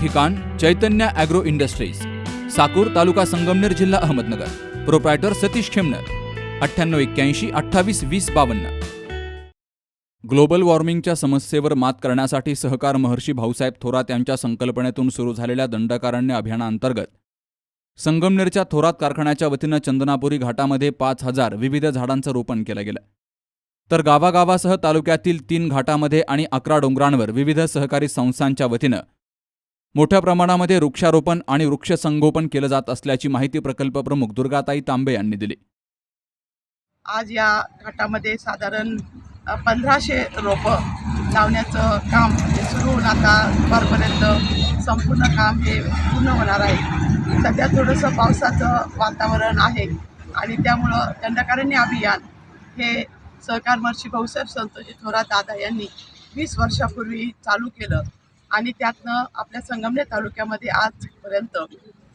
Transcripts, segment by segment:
ठिकाण Chaitanya agro industries Sakur taluka Sangamner जिल्हा Ahmednagar. Proprietor Satish Khemnar. अठ्ठ्याण्णव एक्क्याऐंशी अठ्ठावीस वीस बावन्न. ग्लोबल वॉर्मिंगच्या समस्येवर मात करण्यासाठी सहकार महर्षी भाऊसाहेब थोरात यांच्या संकल्पनेतून सुरू झालेल्या दंडकारण्य अभियानाअंतर्गत संगमनेरच्या थोरात कारखान्याच्या वतीनं चंदनापुरी घाटामध्ये पाच हजार विविध झाडांचं रोपण केलं गेलं. तर गावागावासह तालुक्यातील तीन घाटामध्ये आणि अकरा डोंगरांवर विविध सहकारी संस्थांच्या वतीनं मोठ्या प्रमाणामध्ये वृक्षारोपण आणि वृक्ष संगोपन केलं जात असल्याची माहिती प्रकल्प प्रमुख दुर्गाताई तांबे यांनी दिली. आज या घाटामध्ये साधारण पंधराशे रोपं लावण्याचं काम सुरू होऊन आता दुपारपर्यंत संपूर्ण काम हे पूर्ण होणार आहे. सध्या थोडंसं पावसाचं वातावरण आहे आणि त्यामुळं दंडकारण्य अभियान हे सहकार महर्षी भाऊसाहेब संतोषी थोरात दादा यांनी वीस वर्षापूर्वी चालू केलं. आणि त्यातनं आपल्या संगमनेर तालुक्यामध्ये आजपर्यंत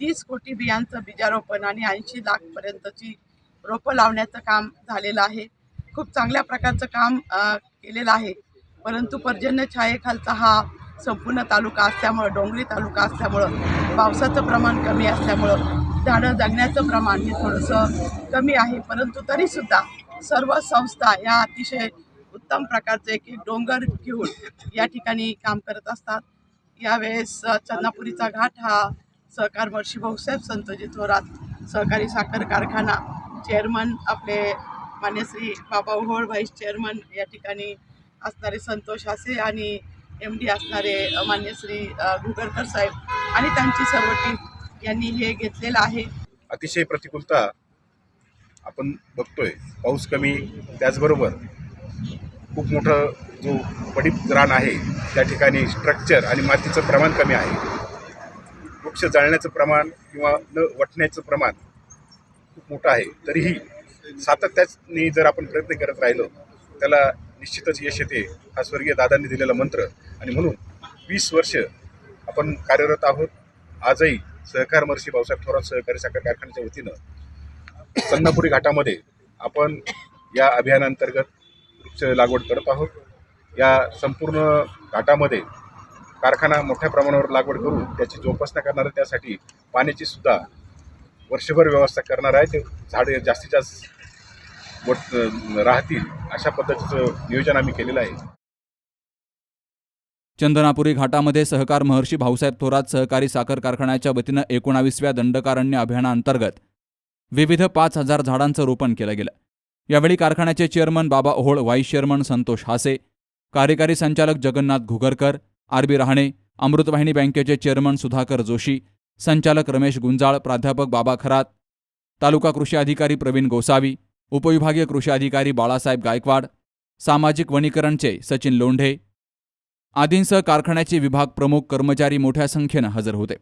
तीस कोटी बियांचं बीजारोपण आणि ऐंशी लाखपर्यंतची रोपं लावण्याचं काम झालेलं आहे. खूप चांगल्या प्रकारचं काम केलेलं आहे. परंतु पर्जन्य छायेखालचा हा संपूर्ण तालुका असल्यामुळं डोंगरी तालुका असल्यामुळं पावसाचं प्रमाण कमी असल्यामुळं झाडं जगण्याचं प्रमाण हे थोडंसं कमी आहे. परंतु तरीसुद्धा सर्व संस्था या अतिशय उत्तम प्रकारचे एक डोंगर घेऊन या ठिकाणी काम करत असतात. यावेळेस चन्नापुरीचा घाट हा सहकार महर्षी भाऊसाहेब संतोजी थोरात सहकारी साखर कारखाना चेअरमन आपले मान्यश्री बाबा ओहोळ व्हाईस चेअरमन या ठिकाणी असणारे संतोष हासे आणि एम डी असणारे मान्यश्री घुगरकर साहेब आणि त्यांची सर्व टीम यांनी हे घेतलेलं आहे. अतिशय प्रतिकूलता आपण बघतोय. पाऊस कमी त्याचबरोबर खूप मोठं जो पडीप रान आहे त्या ठिकाणी स्ट्रक्चर आणि मातीचं प्रमाण कमी आहे. वृक्ष जाळण्याचं प्रमाण किंवा न वटण्याचं प्रमाण खूप मोठं आहे. तरीही सातत्याने जर आपण प्रयत्न करत राहिलो त्याला निश्चितच यश येते हा स्वर्गीय दादांनी दिलेला मंत्र. आणि म्हणून वीस वर्ष आपण कार्यरत आहोत. आजही सहकार महर्षी भाऊसाहेब थोरात सहकारी साखर कारखान्याच्या वतीनं. चन्नापुरी घाटामध्ये आपण या अभियानांतर्गत लागवड करत आहोत. या संपूर्ण घाटामध्ये कारखाना मोठ्या प्रमाणावर लागवड करून त्याची जोपासना करणार आहे. त्यासाठी पाण्याची सुद्धा वर्षभर व्यवस्था करणार आहे ते झाडे जास्तीत जास्त मोठ राहतील अशा पद्धतीचं नियोजन आम्ही केलेलं आहे. चंदनापुरी घाटामध्ये सहकार महर्षी भाऊसाहेब थोरात सहकारी साखर कारखान्याच्या वतीनं एकोणावीसव्या दंडकारण्य अभियानाअंतर्गत विविध पाच हजार झाडांचं रोपण केलं गेलं. यावेळी कारखान्याचे चेअरमन बाबा ओहोळ व्हाईस चेअरमन संतोष हासे कार्यकारी संचालक जगन्नाथ घुगरकर आर बी रहाणे अमृतवाहिनी बँकेचे चेअरमन सुधाकर जोशी संचालक रमेश गुंजाळ प्राध्यापक बाबा खरात तालुका कृषी अधिकारी प्रवीण गोसावी उपविभागीय कृषी अधिकारी बाळासाहेब गायकवाड सामाजिक वनीकरणचे सचिन लोंढे आदींसह कारखान्याचे विभाग प्रमुख कर्मचारी मोठ्या संख्येनं हजर होते.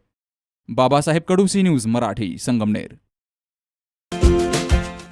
Babasaheb Kadu C news Marathi Sangamner.